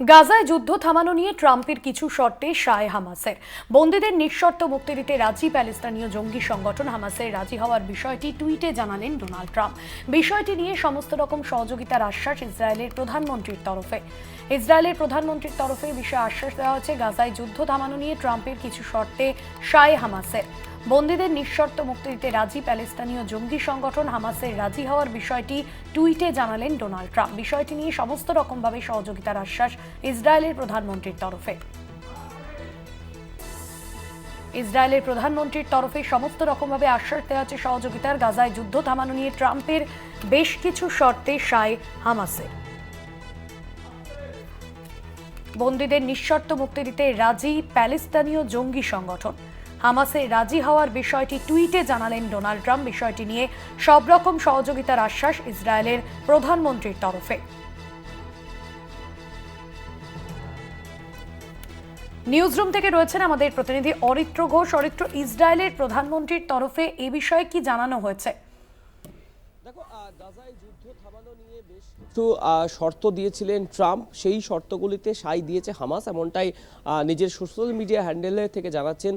গাজায় যুদ্ধ থামানো নিয়ে ট্রাম্পের কিছু শর্তে সায় হামাসের। বন্দীদের নিঃশর্ত মুক্তি দিতে রাজি প্যালেস্তানীয় জঙ্গি সংগঠন হামাসের রাজি হওয়ার বিষয়টি টুইটে জানালেন ডোনাল্ড ট্রাম্প। বিষয়টি নিয়ে সমস্ত রকম সহযোগিতার আশ্বাস ইসরায়েলের প্রধানমন্ত্রীর তরফে। ইসরায়েলের প্রধানমন্ত্রীর তরফে বিষয়ে আশ্বাস দেওয়া হয়েছে, গাজায় যুদ্ধ থামানো নিয়ে ট্রাম্পের কিছু শর্তে সায় হামাসের। বন্দীদের নিঃশর্ত মুক্তি দিতে রাজি প্যালেস্তানীয় জঙ্গি সংগঠন হামাসের রাজি হওয়ার বিষয়টি টুইটে জানালেন ডোনাল্ড ট্রাম্প। বিষয়টি নিয়ে সমস্ত রকমভাবে সহযোগিতার আশ্বাস ইসরায়েলের প্রধানমন্ত্রীর তরফে। ইসরায়েলের প্রধানমন্ত্রীর তরফে সমস্ত রকমভাবে আশ্বাস দেওয়া হচ্ছে সহযোগিতার। গাজায় যুদ্ধ থামানো নিয়ে ট্রাম্পের বেশ কিছু শর্তে সায় হামাসের। বন্দীদের নিঃশর্ত মুক্তি দিতে রাজি প্যালেস্তানীয় জঙ্গি সংগঠন। হামাসে রাজি হওয়ার বিষয়টি টুইটে জানালেন ডোনাল্ড ট্রাম্প। বিষয়টি নিয়ে সব রকম সহযোগিতার আশ্বাস ইসরায়েলের প্রধানমন্ত্রীর তরফে। নিউজরুম থেকে রয়েছেন আমাদের প্রতিনিধি অরিত্র ঘোষ। অরিত্র, ইসরায়েলের প্রধানমন্ত্রীর তরফে এ বিষয়ে কি জানানো হয়েছে? দেখো গাজায় যুদ্ধ কিছু শর্ত দিয়েছিলেন ট্রাম্প। সেই শর্তগুলিতে সাই দিয়েছে হামাস, এমনটাই নিজের সোশ্যাল মিডিয়া হ্যান্ডেলে থেকে জানাচ্ছেন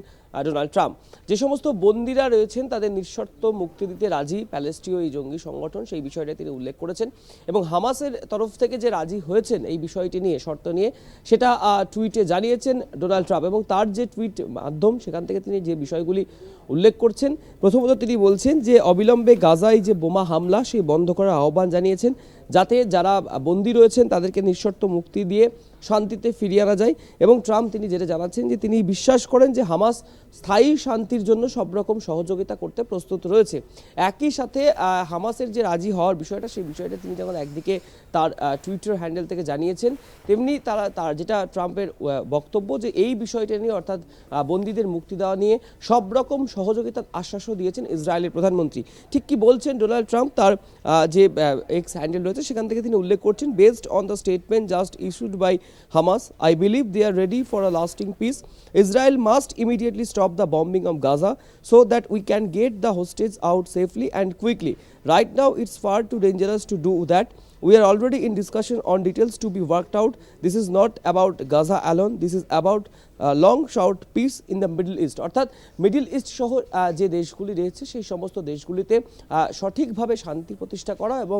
ডোনাল্ড ট্রাম্প। যে সমস্ত বন্দিরা রয়েছেন, তাদের নিঃশর্ত মুক্তি দিতে রাজি প্যালেস্টীয় এই জঙ্গি সংগঠন, সেই বিষয়টা তিনি উল্লেখ করেছেন। এবং হামাসের তরফ থেকে যে রাজি হয়েছেন এই বিষয়টি নিয়ে, শর্ত নিয়ে, সেটা টুইটে জানিয়েছেন ডোনাল্ড ট্রাম্প। এবং তার যে টুইট মাধ্যম, সেখান থেকে তিনি যে বিষয়গুলি উল্লেখ করছেন, প্রথমত তিনি বলছেন যে, অবিলম্বে গাজায় যে বোমা হামলা, সেই বন্ধ করার আহ্বান জানিয়েছেন যাতে যারা বন্দী রয়েছেন তাদেরকে নিঃশর্ত মুক্তি দিয়ে শান্তিতে ফিরিয়ে আনা যায় এবং ট্রাম্প তিনি যেটা জানাচ্ছেন যে তিনি বিশ্বাস করেন যে হামাস স্থায়ী শান্তির জন্য সব রকম সহযোগিতা করতে প্রস্তুত রয়েছে। একই সাথে হামাসের যে রাজি হওয়ার বিষয়টা, সেই বিষয়টা তিনি যেমন একদিকে তার টুইটার হ্যান্ডেল থেকে জানিয়েছেন, তেমনি তারা, তার যেটা ট্রাম্পের বক্তব্য যে এই বিষয়টা নিয়ে, অর্থাৎ বন্দীদের মুক্তি দেওয়া নিয়ে সব রকম সহযোগিতার আশ্বাসও দিয়েছেন ইসরায়েলের প্রধানমন্ত্রী। ঠিক কি বলছেন ডোনাল্ড ট্রাম্প? তার যে এক্স হ্যান্ডেল রয়েছে সেখান থেকে তিনি উল্লেখ করছেন based on the statement just issued by Hamas I believe they are ready for a lasting peace Israel must immediately stop the bombing of Gaza so that we can get the hostage out safely and quickly. Right now, it's far too dangerous to do that. We are already in discussion on details to be worked out. This is not about Gaza alone. This is about uh, short peace in the the East অর্থাৎ Middle East সহ যে দেশগুলি রয়েছে সেই সমস্ত দেশগুলিতে সঠিকভাবে শান্তি প্রতিষ্ঠা করা এবং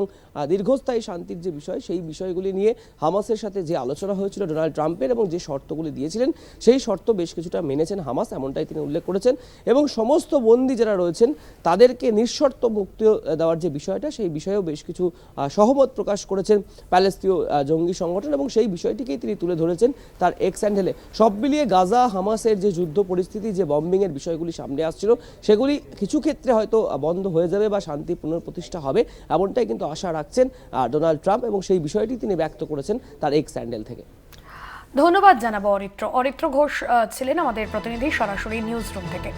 দীর্ঘস্থায়ী শান্তির যে বিষয় সেই বিষয়গুলি নিয়ে হামাসের সাথে যে আলোচনা হয়েছিল ডোনাল্ড ট্রাম্পের এবং যে শর্তগুলি দিয়েছিলেন সেই শর্ত বেশ কিছুটা মেনেছেন হামাস এমনটাই তিনি উল্লেখ করেছেন এবং সমস্ত বন্দী যারা রয়েছেন তাদেরকে নিঃশর্ত মুক্তি দেওয়ার যে বিষয়টা সেই বিষয়েও বেশ কিছু সহমত প্রকাশ করেছেন প্যালেস্তীয় জঙ্গি সংগঠন এবং সেই বিষয়টিকেই তিনি তুলে ধরেছেন তার এক্স হ্যান্ডেলে সব মিলিয়ে গাজা, হামাসের যে যুদ্ধ পরিস্থিতি, যে বম্বিংয়ের বিষয়গুলি সামনে আসছিল, সেগুলি কিছু ক্ষেত্রে হয়তো বন্ধ হয়ে যাবে বা শান্তি পুনঃপ্রতিষ্ঠা হবে, এমনটাই কিন্তু আশা রাখছেন ডোনাল্ড ট্রাম্প এবং সেই বিষয়টি তিনি ব্যক্ত করেছেন তার এক স্যান্ডেল থেকে। ধন্যবাদ জানাব অরিত্র। অরিত্র ঘোষ ছিলেন আমাদের প্রতিনিধি সরাসরি নিউজ রুম থেকে।